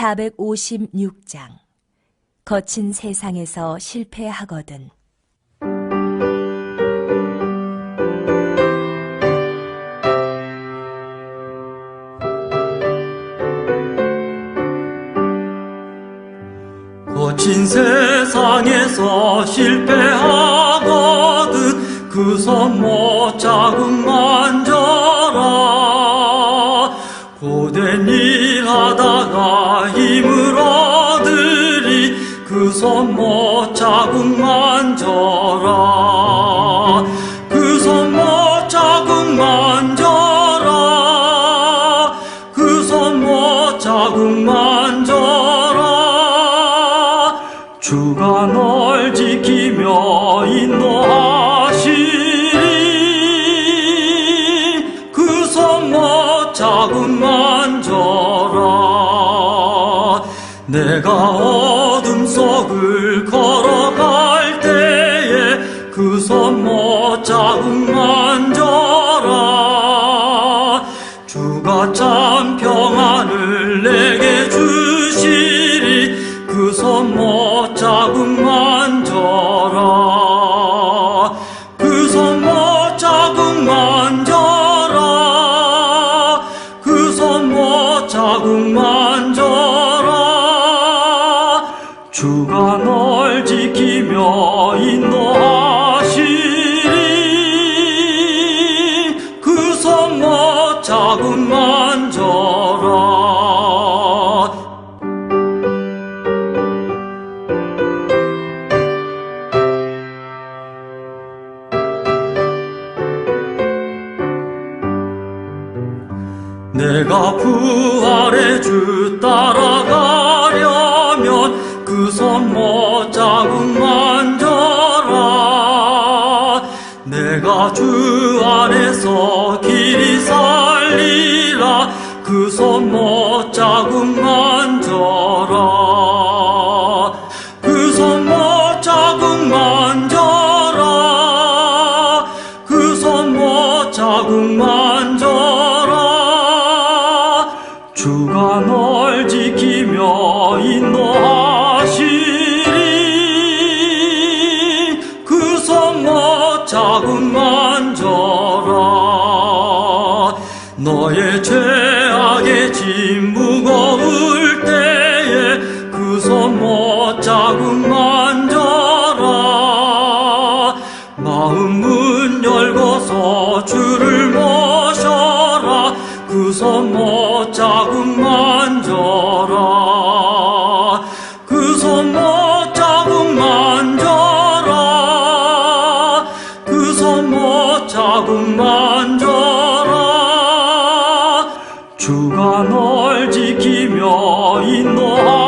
456장. 거친 세상에서 실패하거든. 거친 세상에서 실패하거든. 그손못 자국 만져라. 고된 그 손 못 자국 만져라. 그 손 못 자국 만져라. 그 손 못 자국 만져라. 주가 널 지키며 인도하시리. 그 손 못 자국 만져라. 내가 속을 걸어갈 때에 그손못 자국 만져라. 주가 참 평안을 내게 주시리. 그손못 자국 만져 주가 널 지키며 인도하시리. 그손못 자국 만져라 내가 부활의 주 따라 내가 주 안에서 길이 살리라. 그 손 못 자국 만져라. 그 손 못 자국 만져라. 그 손 못 자국 만져라. 주가 널 지키며 인도하 자국 만져라 너의 죄악의 짐 무거울 때에 그 손 못 자국 만져라 마음 문 열고서 주를 모셔라. 그 손 못 자국 만져라 주가 널 지키며 인도하